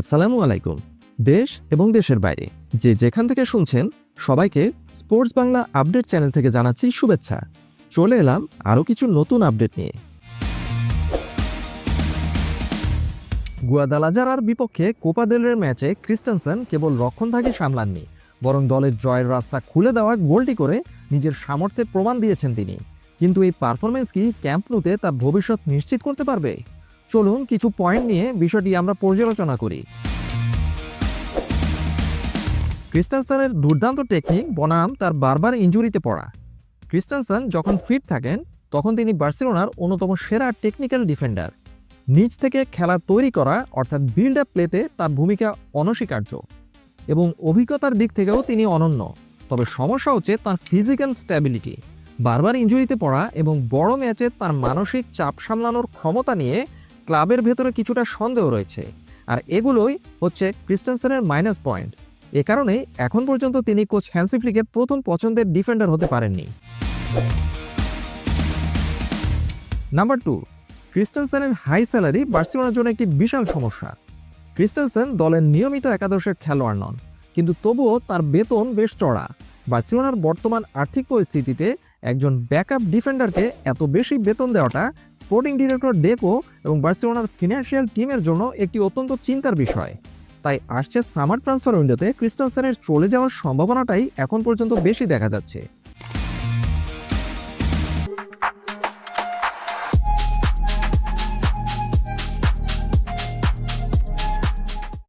আসসালামু আলাইকুম। দেশ এবং দেশের বাইরে, যে যেখান থেকে শুনছেন, সবাইকে স্পোর্টস বাংলা আপডেট চ্যানেল থেকে জানাচ্ছি শুভেচ্ছা। চলে এলাম আরও কিছু নতুন আপডেট নিয়ে। গুয়াদালাজারার বিপক্ষে কোপা দেলের ম্যাচে ক্রিস্টেনসেন কেবল রক্ষণভাগে সামলাননি, বরং দলের জয়ের রাস্তা খুলে দেওয়া গোলটি করে নিজের সামর্থ্যের প্রমাণ দিয়েছেন তিনি। কিন্তু এই পারফরমেন্স কি ক্যাম্প নুতে তার ভবিষ্যৎ নিশ্চিত করতে পারবে? চলুন কিছু পয়েন্ট নিয়ে বিষয়টি আমরা পর্যালোচনা করি। ক্রিস্টেনসেনের দুর্দান্ত টেকনিক বনাম তার বারবার ইঞ্জুরিতে পড়া। ক্রিস্টেনসেন যখন ফিট থাকেন, তখন তিনি বার্সেলোনার অন্যতম সেরা টেকনিক্যাল ডিফেন্ডার নিচ থেকে খেলা তৈরি করা, অর্থাৎ বিল্ড আপ প্লেতে তার ভূমিকা অনস্বীকার্য এবং অভিজ্ঞতার দিক থেকেও তিনি অনন্য। তবে সমস্যা হচ্ছে তার ফিজিক্যাল স্ট্যাবিলিটি বারবার ইঞ্জুরিতে পড়া এবং বড় ম্যাচে তার মানসিক চাপ সামলানোর ক্ষমতা নিয়ে ক্লাবের ভেতরে কিছুটা সন্দেহ রয়েছে। আর এগুলোই হচ্ছে ক্রিস্টেনসেনের মাইনাস পয়েন্ট এ কারণেই এখন পর্যন্ত তিনি কোচ হ্যান্সি ফ্লিকের প্রথম পছন্দের ডিফেন্ডার হতে পারেননি। নাম্বার টু ক্রিস্টেনসেনের হাই স্যালারি বার্সেলোনার জন্য একটি বিশাল সমস্যা। ক্রিস্টেনসেন দলের নিয়মিত একাদশের খেলোয়াড় নন, কিন্তু তবুও তার বেতন বেশ চড়া বার্সেলোনার বর্তমান আর্থিক পরিস্থিতিতে একজন ব্যাকআপ ডিফেন্ডারকে এত বেশি বেতন দেওয়াটা স্পোর্টিং ডিরেক্টর ডেকো এবং বার্সেলোনার ফিনান্সিয়াল টিমের জন্য একটি অত্যন্ত চিন্তার বিষয়। তাই আসছে সামার ট্রান্সফার উইন্ডোতে ক্রিস্টানসানের চলে যাওয়ার সম্ভাবনাটাই এখন পর্যন্ত বেশি দেখা যাচ্ছে।